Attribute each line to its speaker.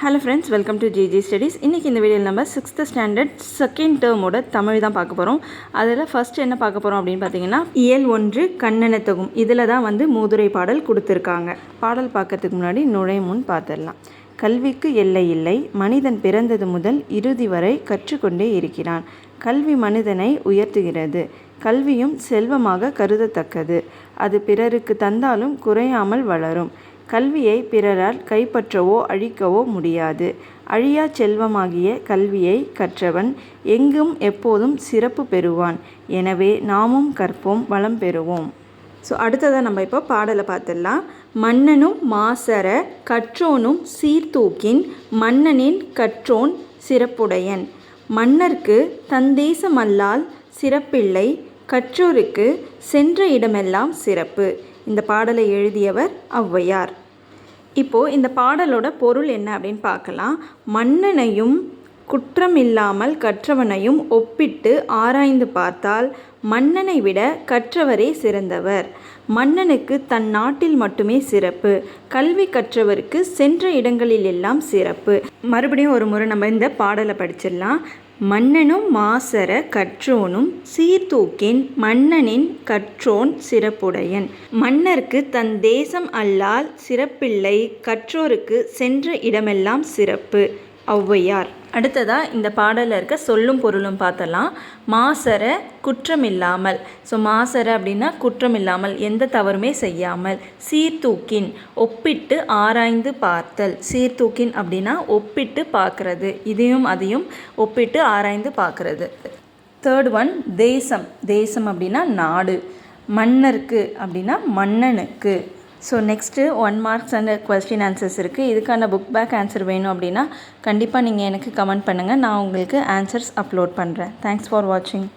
Speaker 1: Hello friends welcome to GG studies இன்றைக்கி இந்த வீடியோவில் நம்ம சிக்ஸ்த்து ஸ்டாண்டர்ட் செகண்ட் டேர்மோட தமிழ் தான் பார்க்க போகிறோம் அதில் ஃபஸ்ட் என்ன பார்க்க போகிறோம் அப்படின்னு பார்த்தீங்கன்னா இயல் ஒன்று கண்ணன தொகும். இதில் தான் வந்து மூதுரை பாடல் கொடுத்துருக்காங்க. பாடல் பார்க்கறதுக்கு முன்னாடி நுழை முன் பார்த்துடலாம். கல்விக்கு எல்லை இல்லை. மனிதன் பிறந்தது முதல் இறுதி வரை கற்றுக்கொண்டே இருக்கிறான். கல்வி மனிதனை உயர்த்துகிறது. கல்வியும் செல்வமாக கருதத்தக்கது. அது பிறருக்கு தந்தாலும் குறையாமல் வளரும். கல்வியை பிறரால் கைப்பற்றவோ அழிக்கவோ முடியாது. அழியா செல்வமாகிய கல்வியை கற்றவன் எங்கும் எப்போதும் சிறப்பு பெறுவான். எனவே நாமும் கற்போம் வளம் பெறுவோம். ஸோ அடுத்ததாக நம்ம இப்போ பாடலை பார்த்துடலாம். மன்னனும் மாசர கற்றோனும் சீர்தூக்கின் மன்னனின் கற்றோன் சிறப்புடையன். மன்னர்க்கு தந்தேசமல்லால் சிறப்பில்லை கற்றோருக்கு சென்ற இடமெல்லாம் சிறப்பு. இந்த பாடலை எழுதியவர் ஔவையார். இப்போது இந்த பாடலோட பொருள் என்ன அப்படின்னு பார்க்கலாம். மன்னனையும் குற்றமில்லாமல் கற்றவனையும் ஒப்பிட்டு ஆராய்ந்து பார்த்தால் மன்னனை விட கற்றவரே சிறந்தவர். மன்னனுக்கு தன் நாட்டில் மட்டுமே சிறப்பு. கல்வி கற்றவருக்கு சென்ற இடங்களில் எல்லாம் சிறப்பு. மறுபடியும் ஒரு முறை நம்ம இந்த பாடலை படிச்சிடலாம். மன்னனும் மாசர கற்றோனும் சீர்தூக்கின் மன்னனின் கற்றோன் சிறப்புடையன். மன்னர்க்கு தன் தேசம் அல்லால் சிறப்பில்லை கற்றோருக்கு சென்ற இடமெல்லாம் சிறப்பு. ஔவையார். அடுத்ததாக இந்த பாடலில் இருக்க சொல்லும் பொருளும் பார்த்தலாம். மாசர குற்றமில்லாமல். ஸோ மாசர அப்படின்னா குற்றமில்லாமல் எந்த தவறுமே செய்யாமல். சீர்தூக்கின் ஒப்பிட்டு ஆராய்ந்து பார்த்தல். சீர்தூக்கின் அப்படின்னா ஒப்பிட்டு பார்க்கறது. இதையும் அதையும் ஒப்பிட்டு ஆராய்ந்து பார்க்கறது. தேர்ட் ஒன் தேசம். தேசம் அப்படின்னா நாடு. மன்னருக்கு அப்படின்னா மன்னனுக்கு. So next one marks and question answers இருக்குது இதுக்கான புக் பேக் ஆன்சர் வேணும் அப்படின்னா கண்டிப்பாக நீங்கள் எனக்கு கமெண்ட் பண்ணுங்கள் நான் உங்களுக்கு ஆன்சர்ஸ் அப்லோட் பண்ணுறேன் தேங்க்ஸ் ஃபார் வாட்சிங்